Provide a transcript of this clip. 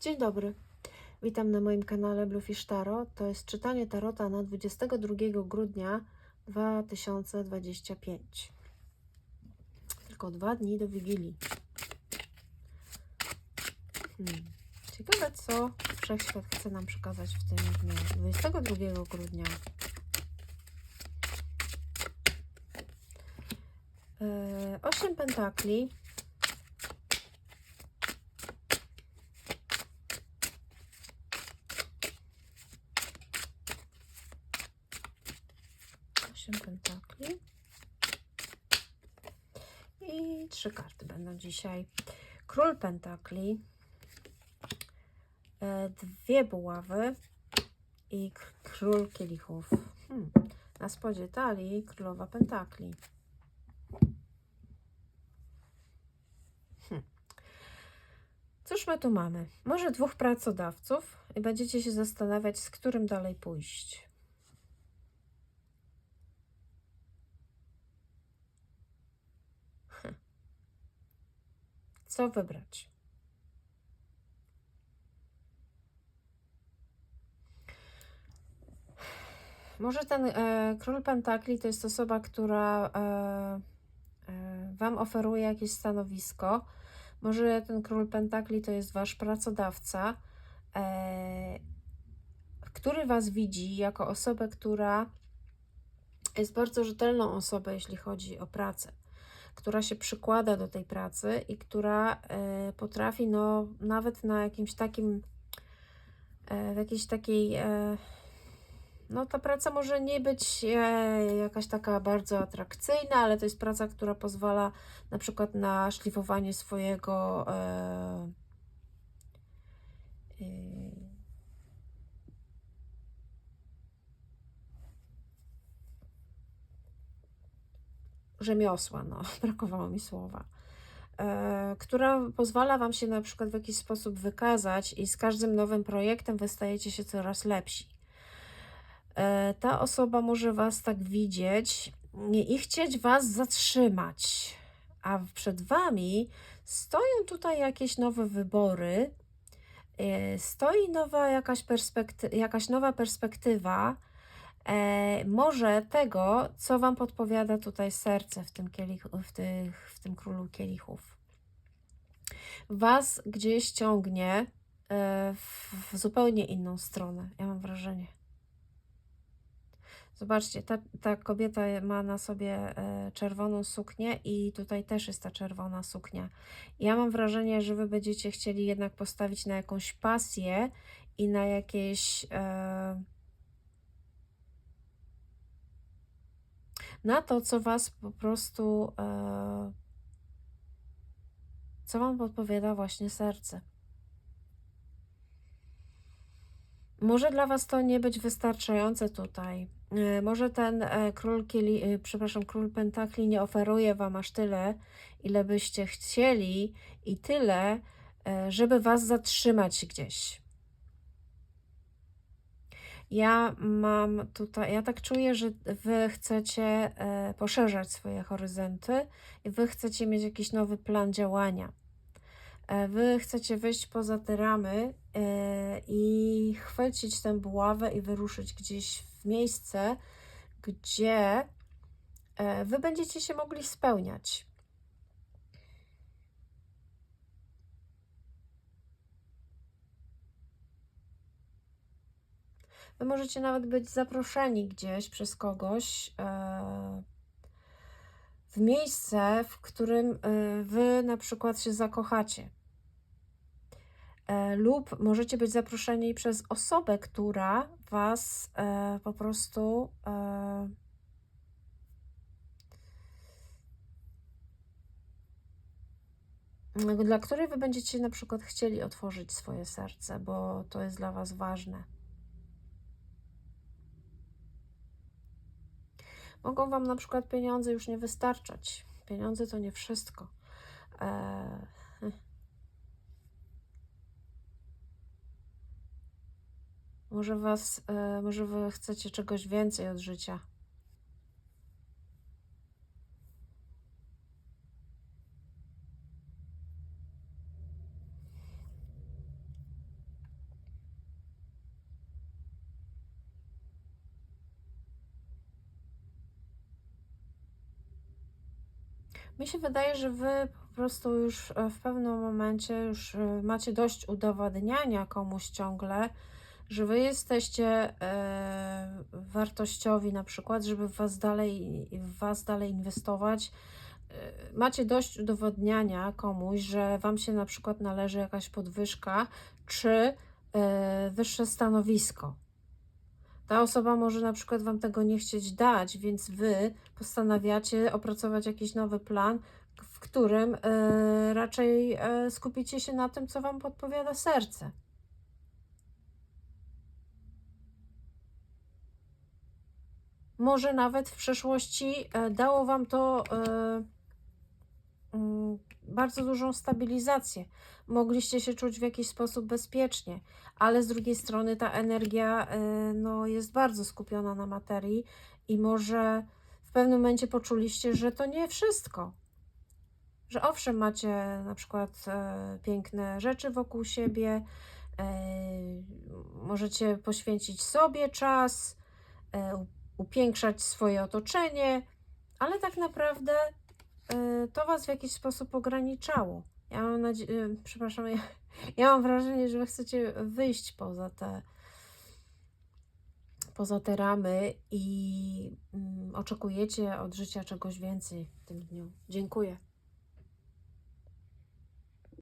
Dzień dobry. Witam na moim kanale Bluefish Tarot. To jest czytanie tarota na 22 grudnia 2025. Tylko dwa dni do Wigilii. Hmm. Ciekawe, co Wszechświat chce nam przekazać w tym dniu. 22 grudnia. E, Osiem pentakli. Osiem pentakli. I trzy karty będą dzisiaj. Król pentakli. E, Dwie buławy. I król kielichów. Hmm. Na spodzie talii królowa pentakli. Hmm. Cóż my tu mamy? Może dwóch pracodawców i będziecie się zastanawiać, z którym dalej pójść. Co wybrać? Może ten e, król pentakli to jest osoba, która e, e, Wam oferuje jakieś stanowisko. Może ten król pentakli to jest Wasz pracodawca, e, który Was widzi jako osobę, która jest bardzo rzetelną osobą, jeśli chodzi o pracę, która się przykłada do tej pracy i która e, potrafi, no, nawet na jakimś takim, e, w jakiejś takiej. E, no, ta praca może nie być jakaś taka bardzo atrakcyjna, ale to jest praca, która pozwala na przykład na szlifowanie swojego rzemiosła, no, brakowało mi słowa, e, która pozwala Wam się na przykład w jakiś sposób wykazać i z każdym nowym projektem wy stajecie się coraz lepsi. E, ta osoba może Was tak widzieć i chcieć Was zatrzymać, a przed Wami stoją tutaj jakieś nowe wybory, e, stoi nowa jakaś, perspekty- jakaś nowa perspektywa, może tego, co Wam podpowiada tutaj serce w tym, kielichu, w, tych, w tym królu kielichów. Was gdzieś ciągnie e, w, w zupełnie inną stronę, ja mam wrażenie. Zobaczcie, ta, ta kobieta ma na sobie e, czerwoną suknię i tutaj też jest ta czerwona suknia. Ja mam wrażenie, że wy będziecie chcieli jednak postawić na jakąś pasję i na jakieś. E, na to, co was po prostu. E, co wam podpowiada właśnie serce. Może dla Was to nie być wystarczające tutaj. E, Może ten e, król, kieli, e, przepraszam, król pentakli nie oferuje Wam aż tyle, ile byście chcieli i tyle, e, żeby Was zatrzymać gdzieś. Ja mam tutaj, ja tak czuję, że Wy chcecie e, poszerzać swoje horyzonty i Wy chcecie mieć jakiś nowy plan działania. E, Wy chcecie wyjść poza te ramy e, i chwycić tę buławę i wyruszyć gdzieś w miejsce, gdzie Wy będziecie się mogli spełniać. Wy możecie nawet być zaproszeni gdzieś przez kogoś e, w miejsce, w którym e, Wy na przykład się zakochacie. E, lub możecie być zaproszeni przez osobę, która Was po prostu dla której Wy będziecie na przykład chcieli otworzyć swoje serce, bo to jest dla Was ważne. Mogą Wam na przykład pieniądze już nie wystarczać. Pieniądze to nie wszystko. E, Może was, e, może wy chcecie czegoś więcej od życia. Mi się wydaje, że wy po prostu już e, w pewnym momencie już e, macie dość udowadniania komuś ciągle, że wy jesteście e, wartościowi na przykład, żeby w was dalej, w was dalej inwestować. Macie dość udowodniania komuś, że wam się na przykład należy jakaś podwyżka czy wyższe stanowisko. Ta osoba może na przykład Wam tego nie chcieć dać, więc Wy postanawiacie opracować jakiś nowy plan, w którym e, raczej e, skupicie się na tym, co Wam podpowiada serce. Może nawet w przeszłości e, dało Wam to bardzo dużą stabilizację. Mogliście się czuć w jakiś sposób bezpiecznie, ale z drugiej strony ta energia e, no, jest bardzo skupiona na materii i może w pewnym momencie poczuliście, że to nie wszystko. Że owszem, macie na przykład e, piękne rzeczy wokół siebie, e, możecie poświęcić sobie czas, e, upiększać swoje otoczenie, ale tak naprawdę to Was w jakiś sposób ograniczało. Ja mam nadzieję, przepraszam, ja, ja mam wrażenie, że Wy chcecie wyjść poza te, poza te ramy i mm, oczekujecie od życia czegoś więcej w tym dniu. Dziękuję.